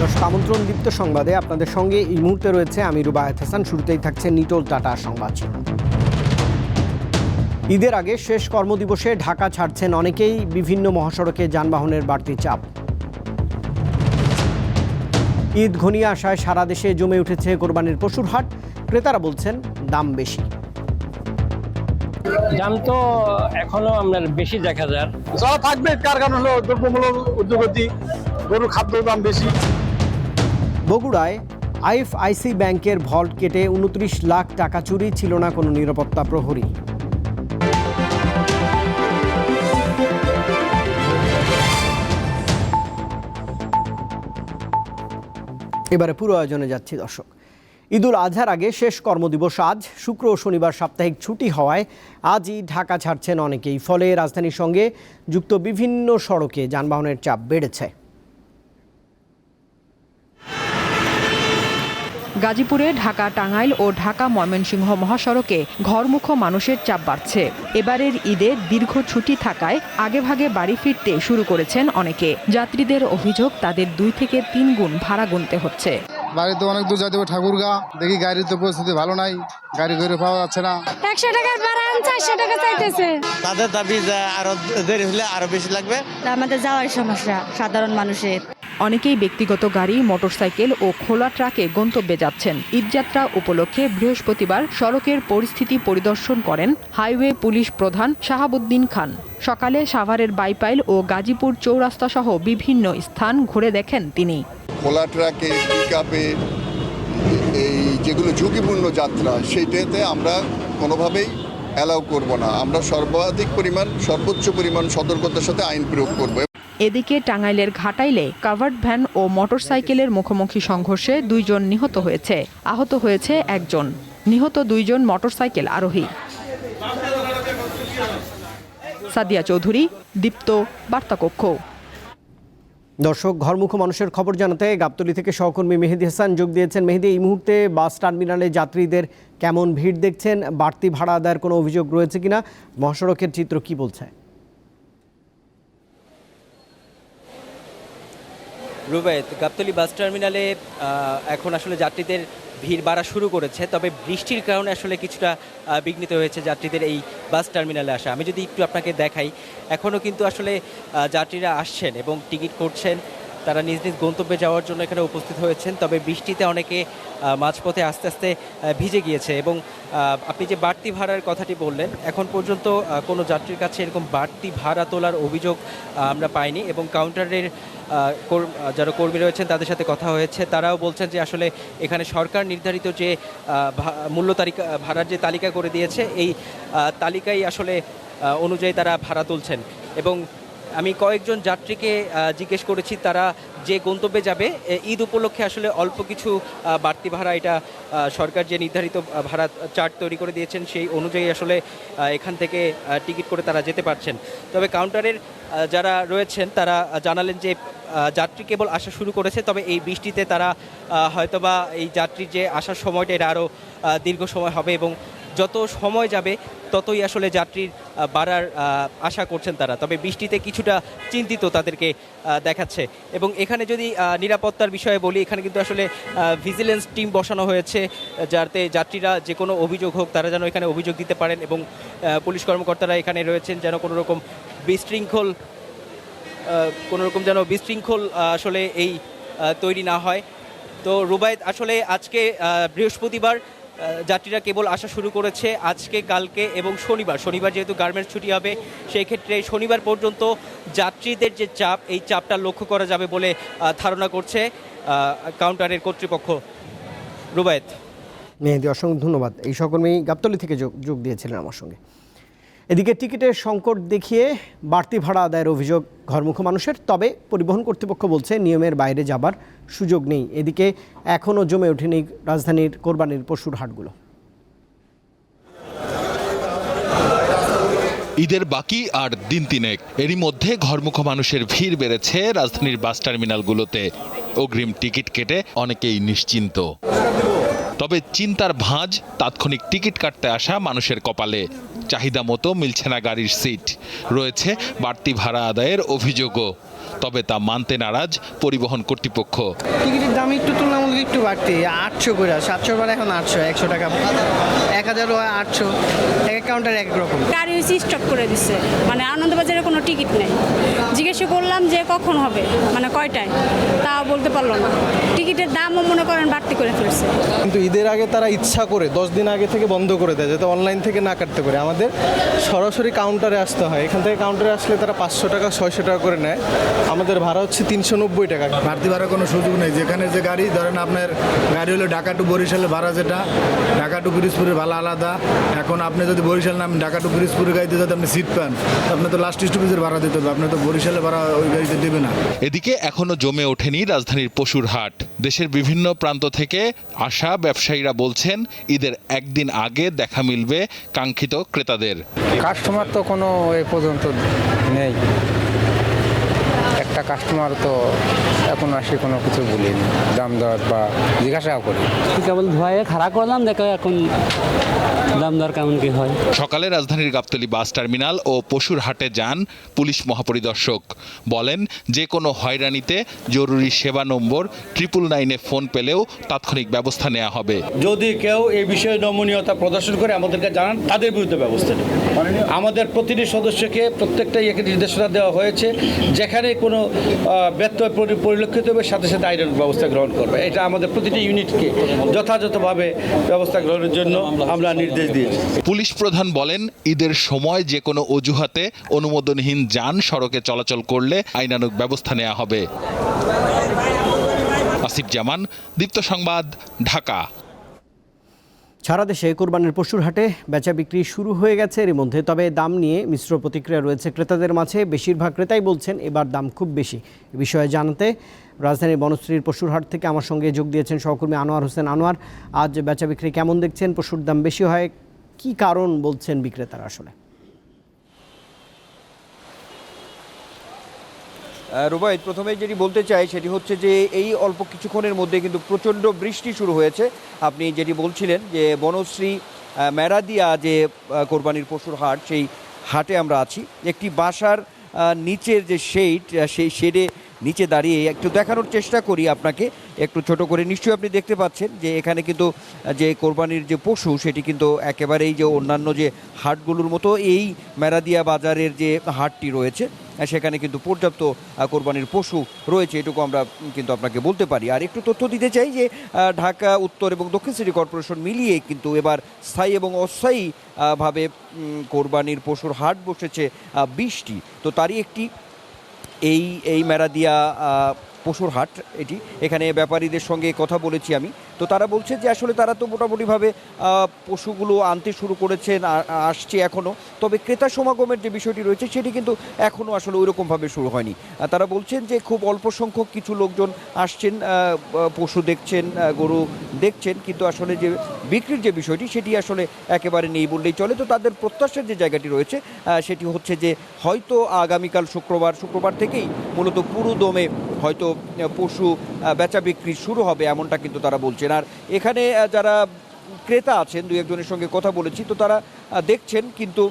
দর্শক আমন্ত্রণ দীপ্ত সংবাদে আপনাদের সঙ্গে এই মুহূর্তে রয়েছে আমি রুবায়ত হাসান। শুরুতেই থাকছে নিটোল টাটা সংবাদ ঈদের আগে শেষ কর্মদিবসে ঢাকা ছাড়ছেন অনেকেই বিভিন্ন মহাসড়কে যানবাহনের বাড়তি চাপ। ঈদ ঘনিয়ে আসায় সারা দেশে জমে উঠেছে কোরবানির পশুর হাট। ক্রেতারা বলছেন দাম বেশি। দাম তো এখনও আপনার বেশি দেখা যায়। যারা থাকবে কার কারণ হলো দ্রব্যমূল্য উদ্যোগতি গরুর খাদ্য দাম বেশি। বগুড়ায় আইএফআইসি ব্যাংকের ভল্ট কেটে উনত্রিশ লাখ টাকা চুরি, ছিল না কোনো নিরাপত্তা প্রহরী। এবারে পুরো আয়োজনে যাচ্ছি দর্শক। ঈদুল আজহার আগে শেষ কর্মদিবস আজ। শুক্র ও শনিবার সাপ্তাহিক ছুটি হওয়ায় আজই ঢাকা ছাড়ছেন অনেকেই। ফলে রাজধানীর সঙ্গে যুক্ত বিভিন্ন সড়কে যানবাহনের চাপ বেড়েছে। গাজীপুরে ঢাকা টাঙ্গাইল ও ঢাকা ময়মনসিংহ মহাসড়কে ঘরমুখ মানুষের চাপ বাড়ছে। এবারের ঈদে দীর্ঘ ছুটি থাকায় আগেভাগে বাড়ি ফিরতে শুরু করেছেন অনেকে। যাত্রীদের অভিযোগ তাদের দুই থেকে তিন গুণ ভাড়া গুনতে হচ্ছে। বাড়িতে অনেক দূর যাইতে হবে ঠাকুরগা। দেখি গাড়ির তো পরিস্থিতি ভালো নাই গাড়ি ঘুরে পাওয়া যাচ্ছে না। একশো টাকার ভাড়া চারশো টাকা চাইতেছে। তাদের দাবি যে আরও দেরি হলে আরও বেশি লাগবে। আমাদের যাওয়ার সমস্যা সাধারণ মানুষের। অনেকেই ব্যক্তিগত গাড়ি, মোটরসাইকেল ও খোলা ট্রাকে গন্তব্যে যাচ্ছেন। ঈদযাত্রা উপলক্ষে বৃহস্পতিবার সড়কের পরিস্থিতি পরিদর্শন করেন হাইওয়ে পুলিশ প্রধান শাহাবুদ্দিন খান। সকালে সাভারের বাইপাইল ও গাজীপুর চৌরাস্তা সহ বিভিন্ন স্থান ঘুরে দেখেন তিনি। খোলা ট্রাকে এই যেগুলো ঝুঁকিপূর্ণ যাত্রা, সেইটাতে আমরা কোনোভাবেই অ্যালাউ করব না। আমরা সর্বাধিক পরিমাণ, সর্বোচ্চ পরিমাণ সতর্কতার সাথে আইন প্রয়োগ করব এদিকে টাঙ্গাইলের ঘাটাইলে কাভার্ড ভ্যান ও মোটরসাইকেলের মুখোমুখি সংঘর্ষে দুইজন নিহত হয়েছে। আহত হয়েছে একজন। নিহত দুইজন মোটরসাইকেল আরোহী। সাদিয়া চৌধুরী, দীপ্ত বার্তাকক্ষ। দর্শক, ঘরমুখ মানুষের খবর জানাতে গাবতলী থেকে সহকর্মী মেহেদি হাসান যোগ দিয়েছেন। মেহেদি, এই মুহূর্তে বাস টার্মিনালে যাত্রীদের কেমন ভিড় দেখছেন? বাড়তি ভাড়া আদায়ের কোনো অভিযোগ রয়েছে কিনা? মহাসড়কের চিত্র কি বলছে? রুবেদ, গাবতলি বাস টার্মিনালে এখন আসলে যাত্রীদের ভিড় বাড়া শুরু করেছে, তবে বৃষ্টির কারণে আসলে কিছুটা বিঘ্নিত হয়েছে যাত্রীদের এই বাস টার্মিনালে আসা। আমি যদি একটু আপনাকে দেখাই এখনও কিন্তু আসলে যাত্রীরা আসছেন এবং টিকিট করছেন তারা নিজ নিজ গন্তব্যে যাওয়ার জন্য এখানে উপস্থিত হয়েছেন, তবে বৃষ্টিতে অনেকে মাঝপথে আস্তে আস্তে ভিজে গিয়েছে এবং আপনি যে বাড়তি ভাড়ার কথাটি বললেন, এখন পর্যন্ত কোনো যাত্রীর কাছে এরকম বাড়তি ভাড়া তোলার অভিযোগ আমরা পাইনি এবং কাউন্টারের যারা কর্মী রয়েছেন তাদের সাথে কথা হয়েছে। তারাও বলছেন যে আসলে এখানে সরকার নির্ধারিত যে মূল্য তালিকা, ভাড়ার যে তালিকা করে দিয়েছে, এই তালিকাই আসলে অনুযায়ী তারা ভাড়া তুলছেন এবং আমি কয়েকজন যাত্রীকে জিজ্ঞেস করেছি তারা যে গন্তব্যে যাবে ঈদ উপলক্ষে আসলে অল্প কিছু বাড়তি ভাড়া এটা সরকার যে নির্ধারিত ভাড়া চার্ট তৈরি করে দিয়েছেন সেই অনুযায়ী আসলে এখান থেকে টিকিট করে তারা যেতে পারছেন। তবে কাউন্টারের যারা রয়েছেন তারা জানালেন যে যাত্রী কেবল আসা শুরু করেছে, তবে এই বৃষ্টিতে তারা হয়তোবা এই যাত্রীর যে আসার সময়টা এটা আরও দীর্ঘ সময় হবে এবং যত সময় যাবে, ততই আসলে যাত্রীর বাড়ার আশা করছেন তারা। তবে বৃষ্টিতে কিছুটা চিন্তিত তাদেরকে দেখাচ্ছে। এবং এখানে যদি নিরাপত্তার বিষয়ে বলি, এখানে কিন্তু আসলে ভিজিলেন্স টিম বসানো হয়েছে, যাতে যাত্রীরা যে কোনো অভিযোগ হোক, তারা যেন এখানে অভিযোগ দিতে পারেন এবং পুলিশ কর্মকর্তারা এখানে রয়েছেন যেন কোনো রকম বিশৃঙ্খল কোনো রকম যেন বিশৃঙ্খল আসলে এই তৈরি না হয়। তো রুবায়ত, আসলে আজকে বৃহস্পতিবার যাত্রীরা কেবল আসা শুরু করেছে আজকে, কালকে এবং শনিবার। শনিবার যেহেতু গার্মেন্টস ছুটি হবে, সেই ক্ষেত্রে শনিবার পর্যন্ত যাত্রীদের যে চাপ, এই চাপটা লক্ষ্য করা যাবে বলে ধারণা করছে কাউন্টারের কর্তৃপক্ষ। রুবায়ত। মেহেদি, অসংখ্য ধন্যবাদ। এই সকর্মী গাবতলি থেকে যোগ যোগ দিয়েছিলেন আমার সঙ্গে। এদিকে টিকিটের সংকট দেখিয়ে বাড়তি ভাড়া আদায়ের অভিযোগ ঘরমুখ মানুষের। তবে পরিবহন কর্তৃপক্ষ বলছে, নিয়মের বাইরে যাবার সুযোগ নেই। এদিকে এখনও জমে ওঠেনি রাজধানীর কোরবানির পশুর হাটগুলো। ঈদের বাকি আর দিন তিনেক। এরই মধ্যে ঘরমুখ মানুষের ভিড় বেড়েছে রাজধানীর বাস টার্মিনালগুলোতে। অগ্রিম টিকিট কেটে অনেকেই নিশ্চিন্ত। তবে চিন্তার ভাঁজ, তাৎক্ষণিক টিকিট কাটতে আসা মানুষের কপালে। চাহিদা মতো মিলছে না গাড়ির সিট। রয়েছে বাড়তি ভাড়া আদায়ের অভিযোগও। তবে তা মানতে নারাজ পরিবহন কর্তৃপক্ষ। টিকিটের দাম একটু তুলনামূলক একটু বাড়তি আটশো করে সাতশো বার এখন আটশো একশো টাকা। এক হাজারও আটশো এক কাউন্টার এক রকম। গাড়ি হয়েছে স্টপ করে দিচ্ছে মানে আনন্দবাজারে কোনো টিকিট নেই। জিজ্ঞেস করলাম যে কখন হবে মানে কয়টায় তা বলতে পারল না। টিকিটের দামও মনে করেন বাড়তি করে ফেলছে। কিন্তু ঈদের আগে তারা ইচ্ছা করে দশ দিন আগে থেকে বন্ধ করে দেয় যাতে অনলাইন থেকে না কাটতে পারে। আমাদের সরাসরি কাউন্টারে আসতে হয়। এখান থেকে কাউন্টারে আসলে তারা পাঁচশো টাকা ছয়শো টাকা করে নেয়। আমাদের ভাড়া হচ্ছে তিনশো নব্বই টাকা। বাড়তি ভাড়া কোনো সুযোগ নেই। যেখানে যে গাড়ি ধরেন আপনার গাড়ি হলো ঢাকা টু বরিশালের ভাড়া যেটা ঢাকা টু পিরিজপুরের ভাড়া আলাদা। এখন আপনি যদি বরিশাল নামেন ঢাকা টু পিরিজপুরের গাড়িতে যদি আপনি সিট পান আপনি তো লাস্ট স্টপেজের ভাড়া দিতে হবে। আপনি তো বরিশালের ভাড়া ওই গাড়িতে দেবে না। এদিকে এখনও জমে ওঠেনি রাজধানীর পশুর হাট। দেশের বিভিন্ন প্রান্ত থেকে আসা ব্যবসায়ীরা বলছেন ঈদের একদিন আগে দেখা মিলবে কাঙ্ক্ষিত ক্রেতাদের। কাস্টমার তো কোনো এ পর্যন্ত নেই। একটা কাস্টমার তো এখন আসে কোনো কিছু বলিনি। দাম দর বা জিজ্ঞাসা করি কেবল ধোয়ায় খারাপ করলাম দেখো এখন দাম দর কেমন কি হয়। সকালে রাজধানীর গাবতলী বাস টার্মিনাল ও পশুর হাটে যান পুলিশ মহাপরিদর্শক। বলেন যে কোনো হয়রানিতে জরুরি সেবা নম্বর ট্রিপল নাইনে ফোন পেলেও তাৎক্ষণিক ব্যবস্থা নেওয়া হবে। যদি কেউ এই বিষয়ে নমনীয়তা প্রদর্শন করে আমাদেরকে জানান তাদের বিরুদ্ধে ব্যবস্থা নেব। আমাদের প্রতিটি সদস্যকে প্রত্যেকটাই একে নির্দেশনা দেওয়া হয়েছে যেখানে কোনো ব্যত্যয় পরিলক্ষিত হবে, সাথে সাথে আইনের ব্যবস্থা গ্রহণ করবে। এটা আমাদের প্রতিটি ইউনিটকে যথাযথভাবে ব্যবস্থা গ্রহণের জন্য আমরা নির্দেশ দিয়েছি। পুলিশ প্রধান বলেন, ঈদের সময় যে কোনো অজুহাতে অনুমোদনহীন যান সড়কে চলাচল করলে আইনানুক ব্যবস্থা নেওয়া হবে। আসিফ জামান, দীপ্ত সংবাদ, ঢাকা। সারা দেশে কোরবানির পশুর হাটে বেচা বিক্রি শুরু হয়ে গেছে এর মধ্যে। তবে দাম নিয়ে মিশ্র প্রতিক্রিয়া রয়েছে ক্রেতাদের মাঝে। বেশিরভাগ ক্রেতাই বলছেন, এবার দাম খুব বেশি। এ বিষয়ে জানাতে রাজধানীর বনশ্রীর পশুর হাট থেকে আমার সঙ্গে যোগ দিয়েছেন সহকর্মী আনোয়ার হোসেন আনোয়ার। আজ বেচা বিক্রি কেমন দেখছেন? পশুর দাম বেশি হয়। কি কারণ বলছেন বিক্রেতারা আসলে? রুবাই প্রথমে যেটি বলতে চাই সেটি হচ্ছে যে এই অল্প কিছুক্ষণের মধ্যে কিন্তু প্রচণ্ড বৃষ্টি শুরু হয়েছে। আপনি যেটি বলছিলেন যে বনশ্রী ম্যারাদিয়া যে কোরবানির পশুর হাট, সেই হাটে আমরা আছি। একটি বাসার নিচের যে শেড সেই শেডে নিচে দাঁড়িয়ে একটু দেখানোর চেষ্টা করি আপনাকে। একটু ছোট করে নিশ্চয়ই আপনি দেখতে পাচ্ছেন যে এখানে কিন্তু, যে কোরবানির যে পশু সেটি কিন্তু একেবারেই যে অন্যান্য যে হাটগুলোর মতো এই ম্যারাদিয়া বাজারের যে হাটটি রয়েছে, সেখানে কিন্তু পর্যাপ্ত কোরবানির পশু রয়েছে এটুকু আমরা কিন্তু আপনাকে বলতে পারি। আর একটু তথ্য দিতে চাই যে ঢাকা, উত্তর এবং দক্ষিণ সিটি কর্পোরেশন মিলিয়ে কিন্তু এবার স্থায়ী এবং অস্থায়ী ভাবে কোরবানির পশুর হাট বসেছে বিশটি। তো তারই একটি এই এই মেরাদিয়া পশুর হাট এটি। এখানে ব্যাপারীদের সঙ্গে কথা বলেছি আমি। তো তারা বলছে যে আসলে তারা তো মোটামুটিভাবে পশুগুলো আনতে শুরু করেছেন আসছে এখনও তবে ক্রেতা সমাগমের যে বিষয়টি রয়েছে সেটি কিন্তু এখনও আসলে ওইরকমভাবে শুরু হয়নি। তারা বলছেন যে খুব অল্প সংখ্যক কিছু লোকজন আসছেন পশু দেখছেন গরু দেখছেন, কিন্তু আসলে যে বিক্রির যে বিষয়টি সেটি আসলে একেবারে নেই বললেই চলে। তো তাদের প্রত্যাশার যে জায়গাটি রয়েছে সেটি হচ্ছে যে হয়তো আগামীকাল শুক্রবার শুক্রবার থেকেই মূলত পুরো দমে হয়তো পশু বেচা বিক্রি শুরু হবে এমনটা কিন্তু তারা বলছেন। আর এখানে যারা ক্রেতা আছেন দু একজনের সঙ্গে কথা বলেছি, তো তারা দেখছেন কিন্তু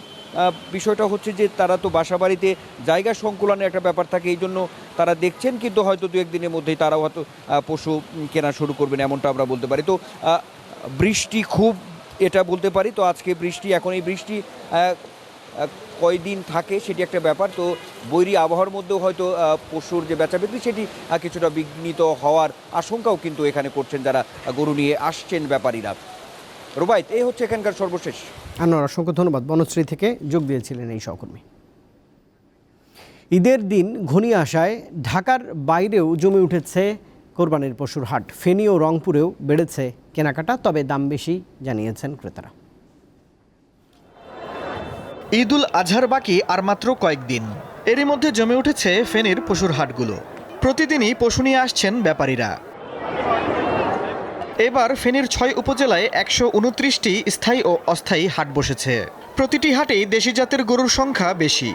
বিষয়টা হচ্ছে যে তারা তো বাসা বাড়িতে জায়গা সংকুলনের একটা ব্যাপার থাকে, এই জন্য তারা দেখছেন কিন্তু হয়তো দু একদিনের মধ্যেই তারাও হয়তো পশু কেনা শুরু করবেন, এমনটা আমরা বলতে পারি। তো বৃষ্টি খুব, এটা বলতে পারি, তো আজকে বৃষ্টি, এখন এই বৃষ্টি কয়দিন থাকে সেটি একটা ব্যাপার। তো বৈরী আবহাওয়ার মধ্যেও হয়তো পশুর যে বেচা বিক্রি সেটি কিছুটা বিঘ্নিত হওয়ার আশঙ্কাও কিন্তু এখানে করছেন যারা গরু নিয়ে আসছেন ব্যাপারীরা। রুবাইত এই হচ্ছে এখানকার সর্বশেষ। আনোয়ার, অসংখ্য ধন্যবাদ। বনশ্রী থেকে যোগ দিয়েছিলেন এই সহকর্মী। ঈদের দিন ঘনিয়ে আসায় ঢাকার বাইরেও জমে উঠেছে কোরবানির পশুর হাট। ফেনী ও রংপুরেও বেড়েছে কেনাকাটা, তবে দাম বেশি জানিয়েছেন ক্রেতারা। ঈদুল আজহার বাকি আর মাত্র কয়েকদিন। এরই মধ্যে জমে উঠেছে ফেনীর পশুর হাটগুলো। প্রতিদিনই পশু নিয়ে আসছেন ব্যাপারীরা। এবার ফেনীর ছয় উপজেলায় একশো উনত্রিশটি স্থায়ী ও অস্থায়ী হাট বসেছে। প্রতিটি হাটেই দেশি জাতের গরুর সংখ্যা বেশি।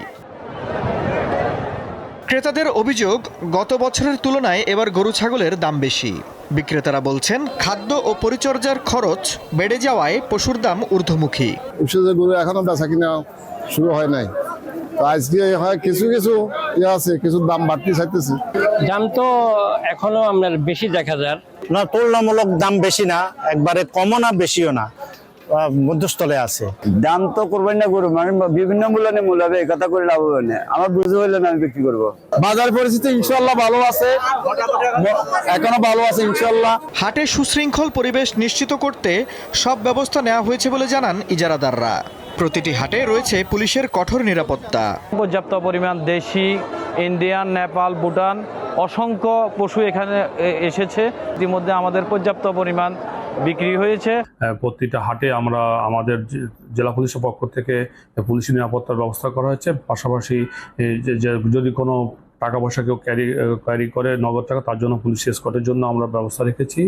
ক্রেতাদের অভিযোগ গত বছরের তুলনায় এবার গরু ছাগলের দাম বেশি। বিক্রেতারা বলছেন খাদ্য ও পরিচর্যার খরচ বেড়ে যাওয়ায় পশুর দাম ঊর্ধ্বমুখী। গরু এখনও বেচা কিনা শুরু হয় নাই। আজকে হয় কিছু কিছু ইয়ে আছে কিছু দাম বাড়তি চাইতেছি। দাম তো এখনও আপনার বেশি দেখা যায়। না তুলনামূলক দাম বেশি না একবারে কমও না বেশিও না। মধ্যস্থলে আছে? দাম তো করবেন না গরু মানে বিভিন্ন মূল্য নিয়ে মূল্য হবে এই কথা করে লাভ হবে না। আমার বুঝতে হইলে না আমি বিক্রি করব। বাজার পরিস্থিতি ইনশাল্লাহ ভালো আছে। এখনও ভালো আছে ইনশাল্লাহ হাটে সুশৃঙ্খল পরিবেশ নিশ্চিত করতে সব ব্যবস্থা নেওয়া হয়েছে বলে জানান ইজারাদাররা। প্রতিটি হাটে রয়েছে পুলিশের কঠোর নিরাপত্তা। পর্যাপ্ত পরিমাণ দেশি ইন্ডিয়ান নেপাল ভুটান অসংখ্য পশু এখানে এ- এসেছে। ইতিমধ্যে আমাদের পর্যাপ্ত পরিমাণ বিক্রি হয়েছে? প্রতিটা হাটে আমরা আমাদের জেলা পুলিশের পক্ষ থেকে পুলিশ নিরাপত্তার ব্যবস্থা করা হয়েছে। পাশাপাশি যদি কোনো টাকা পয়সা কেউ ক্যারি ক্যারি করে নগদ টাকা তার জন্য পুলিশ এসকটের জন্য আমরা ব্যবস্থা রেখেছি।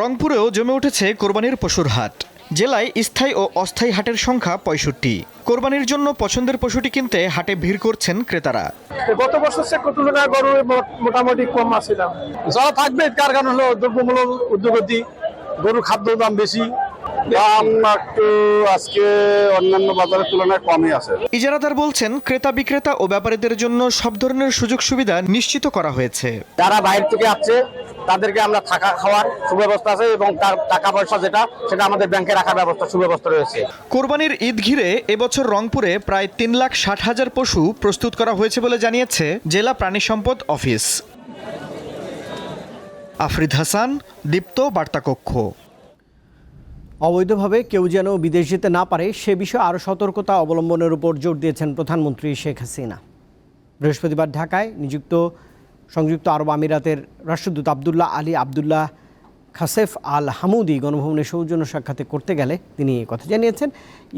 রংপুরেও জমে উঠেছে কোরবানির পশুর হাট। জেলায় স্থায়ী ও অস্থায়ী হাটের সংখ্যা পঁয়ষট্টি। কোরবানির জন্য পছন্দের পশুটি কিনতে হাটে ভিড় করছেন ক্রেতারা। গত বছর সে তুলনায় গরু মোটামুটি কম দাম যারা থাকবে কার কারণ হলো দ্রব্যমূলক উদ্যোগতি গরু খাদ্য দাম বেশি দাম একটু আজকে অন্যান্য বাজারের তুলনায় কমই আছে। ইজারাদার বলছেন ক্রেতা বিক্রেতা ও ব্যাপারীদের জন্য সব ধরনের সুযোগ সুবিধা নিশ্চিত করা হয়েছে। যারা বাইরে থেকে আসছে তাদেরকে আমরা থাকা খাওয়ার সুব্যবস্থা আছে এবং তার টাকা পয়সা যেটা সেটা আমাদের ব্যাংকে রাখার ব্যবস্থা সুব্যবস্থা রয়েছে। কোরবানির ঈদ ঘিরে এবছর রংপুরে প্রায় তিন লাখ ষাট হাজার পশু প্রস্তুত করা হয়েছে বলে জানিয়েছে জেলা প্রাণী সম্পদ অফিস। আফরিদ হাসান, দীপ্ত বার্তাকক্ষ। অবৈধভাবে কেউ যেন বিদেশ যেতে না পারে, সে বিষয়ে আরও সতর্কতা অবলম্বনের উপর জোর দিয়েছেন প্রধানমন্ত্রী শেখ হাসিনা। বৃহস্পতিবার ঢাকায় নিযুক্ত, সংযুক্ত আরব আমিরাতের রাষ্ট্রদূত Abdullah Ali Abdullah Khasef Al Hamudi গণভবনে সৌজন্য সাক্ষাতে করতে গেলে তিনি এই কথা জানিয়েছেন।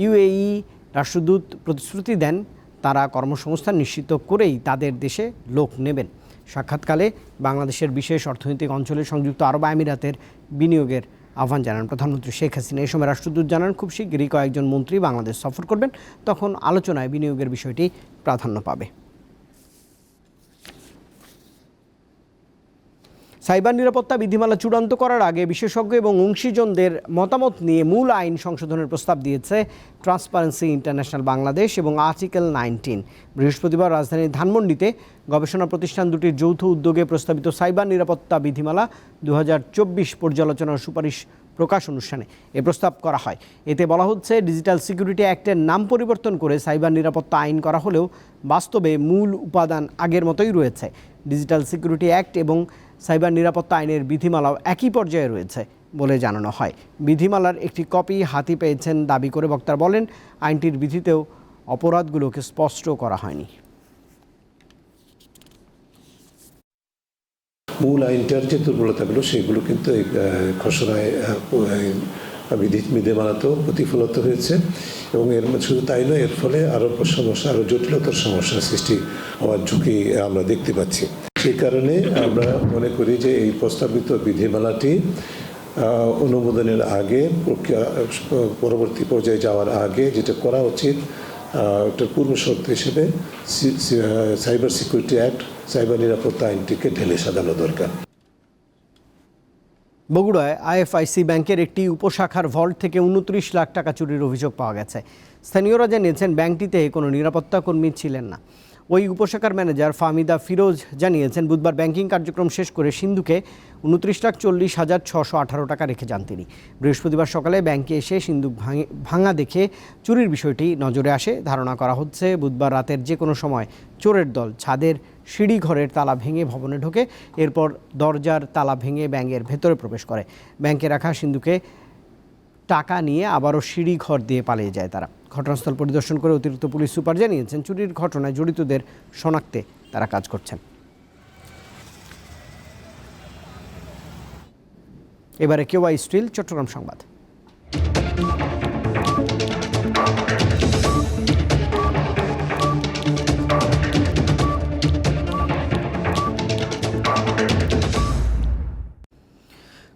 ইউএই রাষ্ট্রদূত প্রতিশ্রুতি দেন, তারা কর্মসংস্থান নিশ্চিত করেই তাদের দেশে লোক নেবেন। সাক্ষাৎকালে বাংলাদেশের বিশেষ অর্থনৈতিক অঞ্চলে সংযুক্ত আরব আমিরাতের বিনিয়োগের আহ্বান জানান প্রধানমন্ত্রী শেখ হাসিনা। এই সময় রাষ্ট্রদূত জানান, খুব শীঘ্রই কয়েকজন মন্ত্রী বাংলাদেশ সফর করবেন, তখন আলোচনায় বিনিয়োগের বিষয়টি প্রাধান্য পাবে। সাইবার নিরাপত্তা বিধিমালা চূড়ান্ত করার আগে বিশেষজ্ঞ এবং অংশীজনদের মতামত নিয়ে মূল আইন সংশোধনের প্রস্তাব দিয়েছে ট্রান্সপারেন্সি ইন্টারন্যাশনাল বাংলাদেশ এবং আর্টিকেল নাইনটিন। বৃহস্পতিবার রাজধানীর ধানমন্ডিতে গবেষণা প্রতিষ্ঠান দুটির যৌথ উদ্যোগে প্রস্তাবিত সাইবার নিরাপত্তা বিধিমালা দু হাজার চব্বিশ পর্যালোচনার সুপারিশ প্রকাশ অনুষ্ঠানে এ প্রস্তাব করা হয়। এতে বলা হচ্ছে, ডিজিটাল সিকিউরিটি অ্যাক্টের নাম পরিবর্তন করে সাইবার নিরাপত্তা আইন করা হলেও বাস্তবে মূল উপাদান আগের মতোই রয়েছে। ডিজিটাল সিকিউরিটি অ্যাক্ট এবং সাইবার নিরাপত্তা আইনের বিধিমালাও একই পর্যায়ে রয়েছে বলে জানানো হয়। বিধিমালার একটি কপি হাতি পেয়েছেন দাবি করে বক্তারা বলেন, আইনটির বিধিতেও অপরাধগুলোকে স্পষ্ট করা হয়নি। মূল আইনটার যে দুর্বলতাগুলো সেগুলো কিন্তু এই খসড়ায় বিধি, বিধিমালাতেও প্রতিফলিত হয়েছে এবং এর শুধু তাই নয়, এর ফলে আরও সমস্যা আরও জটিলতার সমস্যা সৃষ্টি হওয়ার ঝুঁকি আমরা দেখতে পাচ্ছি। সেই কারণে আমরা মনে করি যে এই প্রস্তাবিত বিধিমালাটি অনুমোদনের আগে, প্রক্রিয়া, পরবর্তী পর্যায়ে যাওয়ার আগে যেটা করা উচিত একটা পূর্ব শর্ত হিসেবে সি- সি- সাইবার সিকিউরিটি অ্যাক্ট, সাইবার নিরাপত্তা আইনটিকে ঢেলে সাজানো দরকার। বগুড়ায় আইএফআইসি ব্যাংকের একটি উপশাখার ভল্ট থেকে উনত্রিশ লাখ টাকা চুরির অভিযোগ পাওয়া গেছে। স্থানীয়রা জানিয়েছেন, ব্যাংকটিতে কোনো নিরাপত্তা কর্মী ছিলেন না। ওই উপশাখার ম্যানেজার ফাহমিদা ফিরোজ জানিয়েছেন, বুধবার ব্যাংকিং কার্যক্রম শেষ করে সিন্ধুকে উনত্রিশ লাখ চল্লিশ হাজার ছশো আঠারো টাকা রেখে যান তিনি। বৃহস্পতিবার সকালে ব্যাংকে এসে সিন্ধুক ভাঙে- ভাঙা দেখে চুরির বিষয়টি নজরে আসে। ধারণা করা হচ্ছে, বুধবার রাতের যে কোনো সময় চোরের দল ছাদের সিঁড়ি ঘরের তালা ভেঙে ভবনে ঢোকে, এরপর দরজার তালা ভেঙে ব্যাংকের ভেতরে প্রবেশ করে। ব্যাংকে রাখা সিন্ধুকে টাকা নিয়ে আবারও সিঁড়ি ঘর দিয়ে পালিয়ে যায় তারা। ঘটনাস্থল পরিদর্শন করে অতিরিক্ত পুলিশ সুপার জানিয়েছেন, চুরির ঘটনায় জড়িতদের শনাক্তে তারা কাজ করছেন। এবারে কেওয়াই স্টিল, চট্টগ্রাম সংবাদ।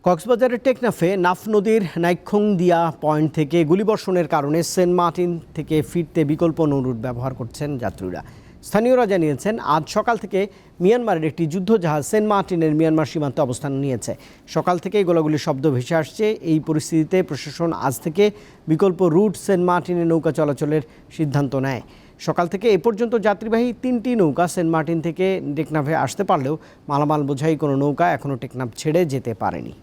কক্সবাজারের টেকনাফে নাফ নদীর নাইক্ষংদিয়া পয়েন্ট থেকে গুলিবর্ষণের কারণে সেন্ট মার্টিন থেকে ফিরতে বিকল্প নৌরুট ব্যবহার করছেন যাত্রীরা। স্থানীয়রা জানিয়েছেন, আজ সকাল থেকে মিয়ানমারের একটি যুদ্ধজাহাজ সেন্ট মার্টিনের মিয়ানমার সীমান্তে অবস্থান নিয়েছে। সকাল থেকেই গোলাগুলির শব্দ ভেসে আসছে। এই পরিস্থিতিতে প্রশাসন আজ থেকে বিকল্প রুট সেন্ট মার্টিনে নৌকা চলাচলের সিদ্ধান্ত নেয়। সকাল থেকে এ পর্যন্ত যাত্রীবাহী তিনটি নৌকা সেন্ট মার্টিন থেকে টেকনাফে আসতে পারলেও মালামাল বোঝাই কোনো নৌকা এখনও টেকনাফ ছেড়ে যেতে পারেনি।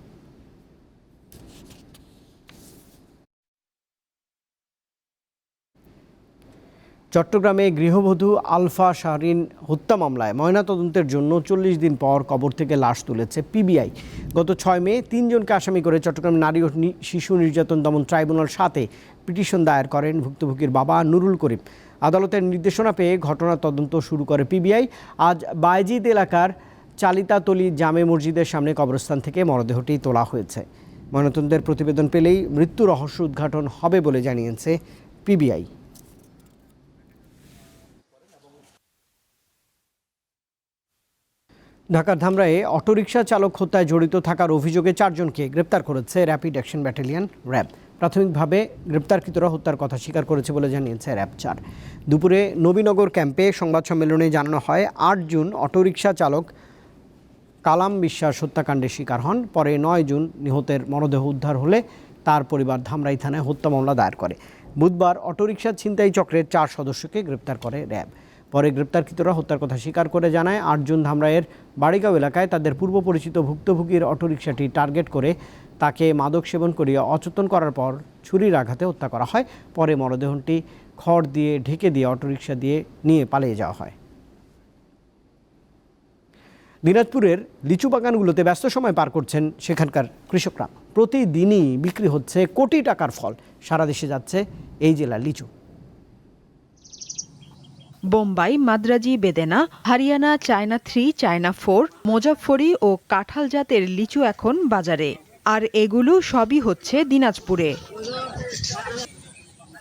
চট্টগ্রামে গৃহবধূ আলফা শাহরিন হত্যা মামলায় ময়নাতদন্তের জন্য চল্লিশ দিন পর কবর থেকে লাশ তুলেছে পিবিআই। গত ছয় মে তিনজনকে আসামি করে চট্টগ্রাম নারী ও শিশু নির্যাতন দমন ট্রাইব্যুনাল সাথে পিটিশন দায়ের করেন ভুক্তভোগীর বাবা নুরুল করিম। আদালতের নির্দেশনা পেয়ে ঘটনা তদন্ত শুরু করে পিবিআই। আজ বায়জিদ এলাকার চালিতাতলি জামে মসজিদের সামনে কবরস্থান থেকে মরদেহটি তোলা হয়েছে। ময়নাতদন্তের প্রতিবেদন পেলেই মৃত্যু রহস্য উদ্ঘাটন হবে বলে জানিয়েছে পিবিআই। ঢাকার ধামরায়ে অটোরিকশা চালক হত্যায় জড়িত থাকার অভিযোগে চারজনকে গ্রেপ্তার করেছে র্যাপিড অ্যাকশন ব্যাটালিয়ন র্যাব প্রাথমিকভাবে গ্রেপ্তারকৃতরা হত্যার কথা স্বীকার করেছে বলে জানিয়েছে র্যাব চার। দুপুরে নবীনগর ক্যাম্পে সংবাদ সম্মেলনে জানানো হয়, আট জুন অটোরিকশা চালক কালাম বিশ্বাস হত্যাকাণ্ডের শিকার হন, পরে নয় জুন নিহতের মরদেহ উদ্ধার হলে তার পরিবার ধামরাই থানায় হত্যা মামলা দায়ের করে। বুধবার অটোরিকশা ছিনতাই চক্রের চার সদস্যকে গ্রেপ্তার করে র্যাব পরে গ্রেপ্তারকৃতরা হত্যার কথা স্বীকার করে জানায়। আট জুন ধামরাইয়ের বাড়িগাঁও এলাকায় তাদের পূর্ব পরিচিত ভুক্তভোগীর অটোরিকশাটি টার্গেট করে তাকে মাদক সেবন করিয়ে অচেতন করার পর ছুরির আঘাতে হত্যা করা হয়। পরে মরদেহটি খড় দিয়ে ঢেকে দিয়ে অটোরিকশা দিয়ে নিয়ে পালিয়ে যাওয়া হয়। দিনাজপুরের লিচু বাগানগুলোতে ব্যস্ত সময় পার করছেন সেখানকার কৃষকরা। প্রতিদিনই বিক্রি হচ্ছে কোটি টাকার ফল। সারা দেশে যাচ্ছে এই জেলার লিচু। Bombai, Madraji, Bedana, Hariana, China three, China four, Muzaffari ও কাঁঠাল জাতের লিচু এখন বাজারে। আর এগুলো সবই হচ্ছে দিনাজপুরে।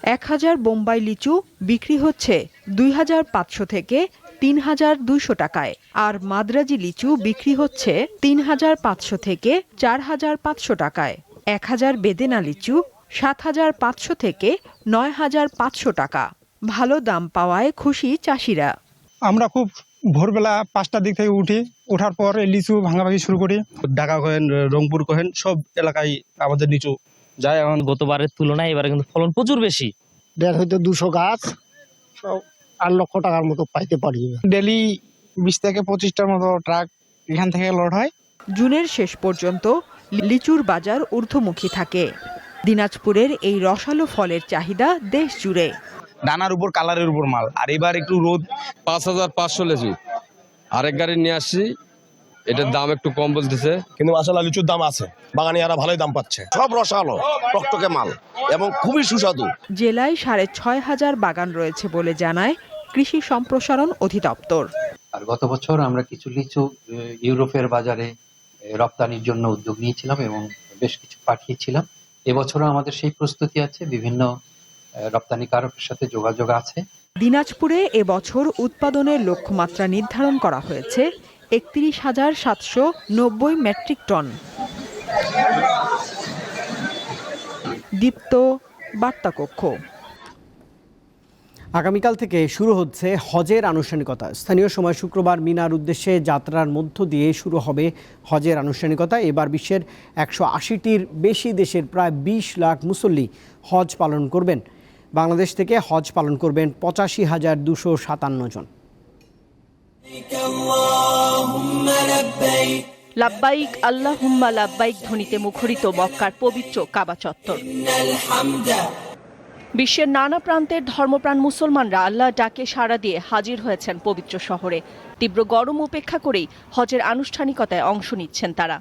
এক হাজার বোম্বাই লিচু বিক্রি হচ্ছে দুই হাজার পাঁচশো থেকে তিন হাজার দুইশো টাকায়। আর মাদ্রাজি লিচু বিক্রি হচ্ছে তিন হাজার পাঁচশো থেকে চার হাজার পাঁচশো টাকায়। এক হাজার বেদেনা লিচু সাত হাজার পাঁচশো থেকে নয় হাজার পাঁচশো টাকা। ভালো দাম পাওয়ায় খুশি চাষিরা। আমরা খুব ভোরবেলা পাঁচটার দিক থেকে উঠি ওঠার পর লিচু ভাঙাভাঙি শুরু করি। ঢাকা কহেন রংপুর কহেন সব এলাকায় আমাদের নিচু যায়। এখন গতবারের তুলনায় এবারে কিন্তু ফলন প্রচুর বেশি। দেড় হইতে দুশো গাছ সব আট লক্ষ টাকার মতো পাইতে পারি। ডেলি বিশ থেকে পঁচিশটার মতো ট্রাক এখান থেকে লোড হয়। জুনের শেষ পর্যন্ত লিচুর বাজার ঊর্ধ্বমুখী থাকে। দিনাজপুরের এই রসালো ফলের চাহিদা দেশ জুড়ে। দানার উপর কালারের উপর মাল। আর এবার একটু রোদ। পাঁচ হাজার পাঁচশো লেচু আরেক গাড়ি নিয়ে আসছি। এটার দাম একটু কম বলতেছে। কিন্তু আসলে লিচুর দাম আছে। বাগানিয়ারা ভালোই দাম পাচ্ছে। সব রসালো টকটকে মাল এবং খুবই সুস্বাদু। জেলায় সাড়ে ছয় হাজার বাগান রয়েছে বলে জানায় কৃষি সম্প্রসারণ অধিদপ্তর। আর গত বছর আমরা কিছু লিচু ইউরোপের বাজারে রপ্তানির জন্য উদ্যোগ নিয়েছিলাম এবং বেশ কিছু পাঠিয়েছিলাম। এবছরও আমাদের সেই প্রস্তুতি আছে। বিভিন্ন রপ্তানিকারকের সাথে যোগাযোগ আছে। দিনাজপুরে এবছর উৎপাদনের লক্ষ্যমাত্রা নির্ধারণ করা হয়েছে একত্রিশ হাজার সাতশো নব্বই মেট্রিক টন। দীপ্ত বার্তাকক্ষ। আগামীকাল থেকে শুরু হচ্ছে হজের আনুষ্ঠানিকতা। স্থানীয় সময় শুক্রবার মিনার উদ্দেশ্যে যাত্রার মধ্য দিয়ে শুরু হবে হজের আনুষ্ঠানিকতা। এবার বিশ্বের একশো আশিটির বেশি দেশের প্রায় বিশ লাখ মুসল্লি হজ পালন করবেন। বাংলাদেশ থেকে হজ পালন করবেন পঁচাশি হাজার দুশো সাতান্ন জন। লাব্বাইক, আল্লাহুম্মা লাব্বাইক ধ্বনিতে মুখরিত মক্কার পবিত্র কাবা চত্বর। বিশ্বের নানা প্রান্তের ধর্মপ্রাণ মুসলমানরা আল্লাহ ডাকে সাড়া দিয়ে হাজির হয়েছেন পবিত্র শহরে। তীব্র গরম উপেক্ষা করেই হজের আনুষ্ঠানিকতায় অংশ নিচ্ছেন তারা।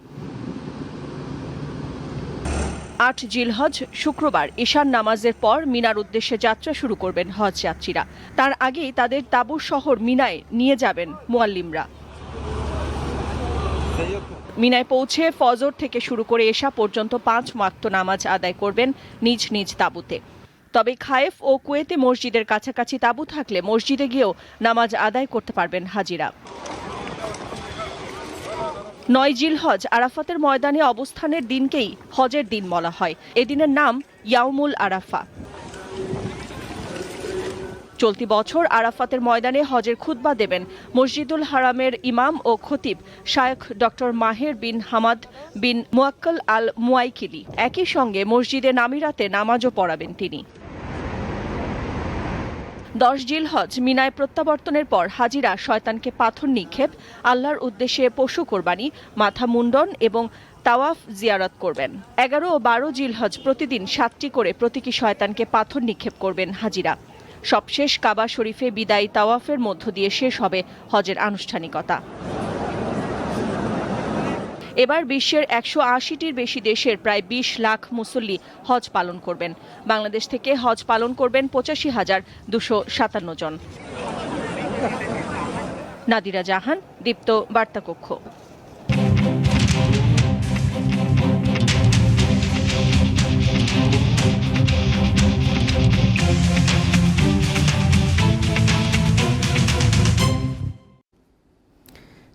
আট জিলহজ, শুক্রবার ঈশান নামাজের পর মিনার উদ্দেশ্যে যাত্রা শুরু করবেন হজ যাত্রীরা। তার আগেই তাদের তাঁবুর শহর মিনায় নিয়ে যাবেন মুয়াল্লিমরা। মিনায় পৌঁছে ফজর থেকে শুরু করে এশা পর্যন্ত পাঁচ ওয়াক্ত নামাজ আদায় করবেন নিজ নিজ তাঁবুতে। তবে খায়েফ ও কুয়েতে মসজিদের কাছাকাছি তাঁবু থাকলে মসজিদে গিয়েও নামাজ আদায় করতে পারবেন হাজিরা। নয় জিলহজ আরাফাতের ময়দানে অবস্থানের দিনকেই হজের দিন বলা হয়। এদিনের নাম ইয়াউমুল আরাফা। চলতি বছর আরাফাতের ময়দানে হজের খুতবা দেবেন মসজিদুল হারামের ইমাম ও খতিব শায়খ ডক্টর মাহের বিন হামাদ বিন মুয়াক্কল আল মুয়াইকিলি। একই সঙ্গে মসজিদে নামিরাতে নামাজও পড়াবেন তিনি। দশ জিল হজ মিনায় প্রত্যাবর্তনের পর হাজিরা শয়তানকে পাথর নিক্ষেপ, আল্লাহর উদ্দেশ্যে পশু কোরবানি, মাথা মুন্ডন এবং তাওয়াফ জিয়ারত করবেন। এগারো ও বারো জিলহজ প্রতিদিন সাতটি করে প্রতীকী শয়তানকে পাথর নিক্ষেপ করবেন হাজিরা। সবশেষ কাবা শরীফে বিদায়ী তাওয়াফের মধ্য দিয়ে শেষ হবে হজের আনুষ্ঠানিকতা। এবার বিশ্বের একশো আশিটির বেশি দেশের প্রায় বিশ লাখ মুসল্লি হজ পালন করবেন। বাংলাদেশ থেকে হজ পালন করবেন পঁচাশি হাজার দুশো সাতান্ন জন। নাদিরা জাহান, দীপ্ত বার্তাকক্ষ।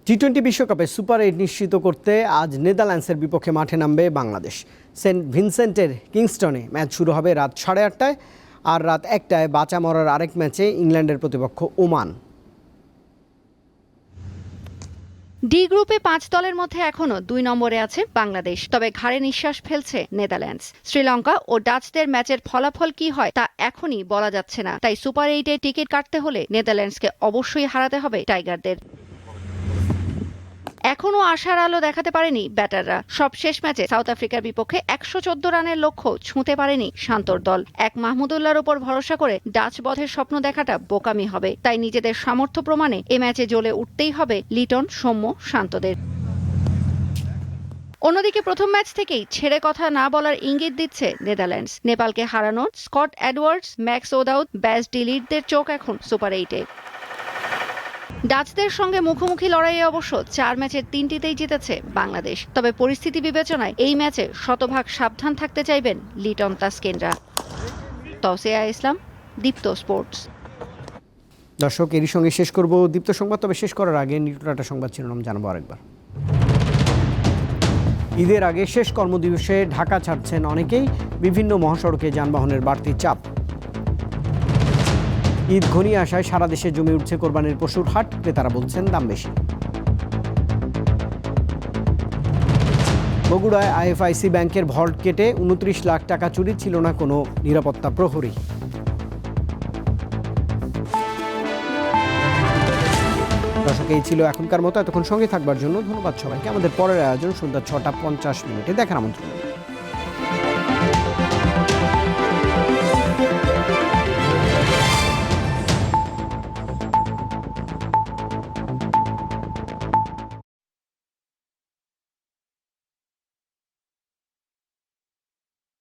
টি টোয়েন্টি বিশ্বকাপে সুপার এইট নিশ্চিত করতে আজ নেদারল্যান্ডসের বিপক্ষে মাঠে নামবে বাংলাদেশ। সেন্ট ভিনসেন্টের কিংস্টনে ম্যাচ শুরু হবে রাত সাড়ে আটটায় আর রাত একটায় বাঁচা মরার আরেক ম্যাচে ইংল্যান্ডের প্রতিপক্ষ ওমান। ডি গ্রুপে পাঁচ দলের মধ্যে এখনও দুই নম্বরে আছে বাংলাদেশ, তবে ঘাড়ে নিঃশ্বাস ফেলছে নেদারল্যান্ডস। শ্রীলঙ্কা ও ডাচদের ম্যাচের ফলাফল কি হয় তা এখনই বলা যাচ্ছে না, তাই সুপার এইটে টিকিট কাটতে হলে নেদারল্যান্ডসকে অবশ্যই হারাতে হবে টাইগারদের। এখনও আশার আলো দেখাতে পারেনি ব্যাটাররা। সব শেষ ম্যাচে সাউথ আফ্রিকার বিপক্ষে একশো চোদ্দ রানের লক্ষ্য ছুঁতে পারেনি শান্তর দল। এক মাহমুদুল্লাহর ওপর ভরসা করে ডাচ বধের স্বপ্ন দেখাটা বোকামি হবে। তাই নিজেদের সামর্থ্য প্রমাণে এ ম্যাচে জ্বলে উঠতেই হবে লিটন, সৌম্য, শান্তদের। অন্যদিকে প্রথম ম্যাচ থেকেই ছেড়ে কথা না বলার ইঙ্গিত দিচ্ছে নেদারল্যান্ডস। নেপালকে হারানোর স্কট অ্যাডওয়ার্ডস ম্যাক্স ওদাউদ, ব্যাস ডিলিটদের চোখ এখন সুপার এইটে। ডাচদের সঙ্গে মুখোমুখি লড়াইয়ে অবশ্য চার ম্যাচের তিনটিতেই জিতেছে বাংলাদেশ। তবে পরিস্থিতি বিবেচনায় এই ম্যাচে শতভাগ সাবধান থাকতে চাইবেন লিটন তাস্কিনরা। তসিয়া ইসলাম, দীপ্ত স্পোর্টস। দর্শক, এরই সঙ্গে শেষ করব দীপ্ত সংবাদ, তবে শেষ করার আগে নিউট্রাটা সংবাদ শিরোনাম জানাব আরেকবার। ঈদের আগে শেষ কর্মদিবসে ঢাকা ছাড়ছেন অনেকেই। বিভিন্ন মহাসড়কে যানবাহনের বাড়তি চাপ। ঈদ ঘনিয়ে আসায় সারা দেশে জমে উঠছে কোরবানির পশুর হাট। ক্রেতারা বলছেন দাম বেশি। বগুড়ায় আইএফআইসি ব্যাংকের ভল্ট কেটে উনত্রিশ লাখ টাকা চুরি ছিল না কোনো নিরাপত্তা প্রহরী। দর্শক, এই ছিল এখনকার মতো। এতক্ষণ সঙ্গে থাকবার জন্য ধন্যবাদ সবাইকে। আমাদের পরের আয়োজন সন্ধ্যা ছটা পঞ্চাশ মিনিটে। দেখার আমন্ত্রণ।